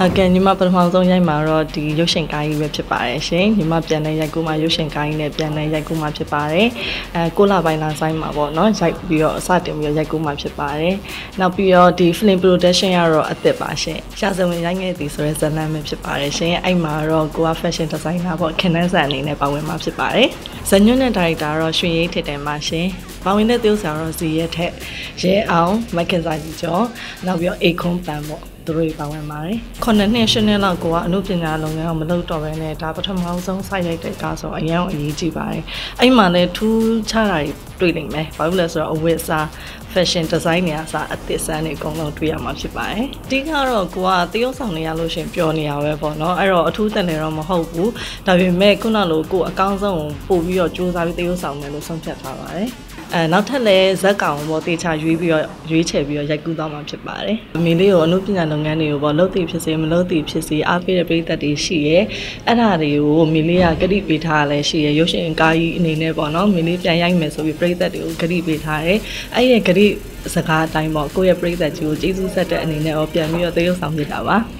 ဟုတ်ကဲ့ညီမပထမဆုံးရိုက်မှာတော့ဒီရုပ်ရှင်ကိုင်းကြီးပဲဖြစ်ပါတယ်ရှင်ညီမပြန်တဲ့ရိုက်ကူးမှာရုပ်ရှင်ကိုင်းနဲ့ပြန်တဲ့ရိုက်ကူးမှာဖြစ်ပါတယ်အဲကိုလာပိုင်းလာဆိုင်မှာပေါ့နော်ရိုက်ပြီးတော့အစတင်ပြီးတော့ရိုက်ကူးမှာဖြစ်ပါတယ်နောက်ပြီးတော့ဒီ film production ကတော့အသစ်ပါရှင်ရှာစဝင်ရိုက်ငယ်သည်ဆိုရဲဇာတ်လမ်းပဲဖြစ်ပါတယ်ရှင်အဲ့မှာတော့ကိုက fashion designer ပေါ့ခင်နန်းဆန်အနေနဲ့ပါဝင်မှာဖြစ်ပါတယ်ဇညွန်းနဲ့ဒါရိုက်တာတော့ရွှေရိတ်ထစ်တယ်မှာရှင်ပါဝင်တဲ့သရုပ်ဆောင်တော့ဇီရဲထက်ရဲအောင်မက်ခင်စာကြီးကျော်နောက်ပြီးတော့အေခွန်ပန်ပေါ့သူတို့ပါဝင်ပါတယ်ခုနှစ်နှစ်ရှစ်နှစ်လောက်ကိုကအမှုပညာလုပ်ငန်းကိုမလုပ်တော့ဘဲနဲ့ဒါပထမဆုံးစိုက်ရိုက်တဲ့ကားဆိုအရင်အရေးကြီးပါတယ်အဲ့မှာလည်းထူးခြားတာတွေ တွေ့နိုင်မယ်ဘာလို့လဲဆိုတော့အဝတ်အစား fashion design တွေအစားအသစ်စမ်းတွေအကုန်လုံးတွေ့ရမှာဖြစ်ပါတယ်။အဓိကတော့ကိုကတရုပ်ဆောင်နေရလို့ရှင်ပျော်နေရပဲပေါ့နော်။အဲ့တော့အထူးတန်တယ်တော့မဟုတ်ဘူး။ဒါပေမဲ့ခုနလိုကိုအကောင်းဆုံးပို့ပြီးတော့စူးစမ်းပြီးတရုပ်ဆောင်မယ်လို့ဆုံးဖြတ်ထားပါတယ်။အဲနောက်ထပ်လည်းဇက်ကောင်ပေါ့တေချာရွေးပြီးတော့ရွေးချယ်ပြီးတော့ရိုက်ကူးသွားမှာဖြစ်ပါတယ်။အမေလေးကိုအမှုပညာလုပ်ငန်းတွေကိုပေါ့လုပ်သိဖြစ်စေမလုပ်သိဖြစ်စေအားပေးတဲ့ပြည်သက်တွေရှိရဲ။အဲ့ဒါတွေကိုမေလေးကဂတိပေးထားလဲရှိရဲရုပ်ရှင်ကားကြီးအနေနဲ့ပေါ့နော်မေလေးပြန်ရိုက်မယ်ဆိုပြီးပြည်သက်တွေကိုဂတိပေးထားတယ်။အဲ့ဒီဂတိစကားအတိုင်းပေါ့ကိုယ့်ရဲ့ပြည်သက်ကြီးကိုကျေးဇူးဆက်တဲ့အနေနဲ့တော့ပြန်ပြီးတော့သရုပ်ဆောင်ပြတာပါ။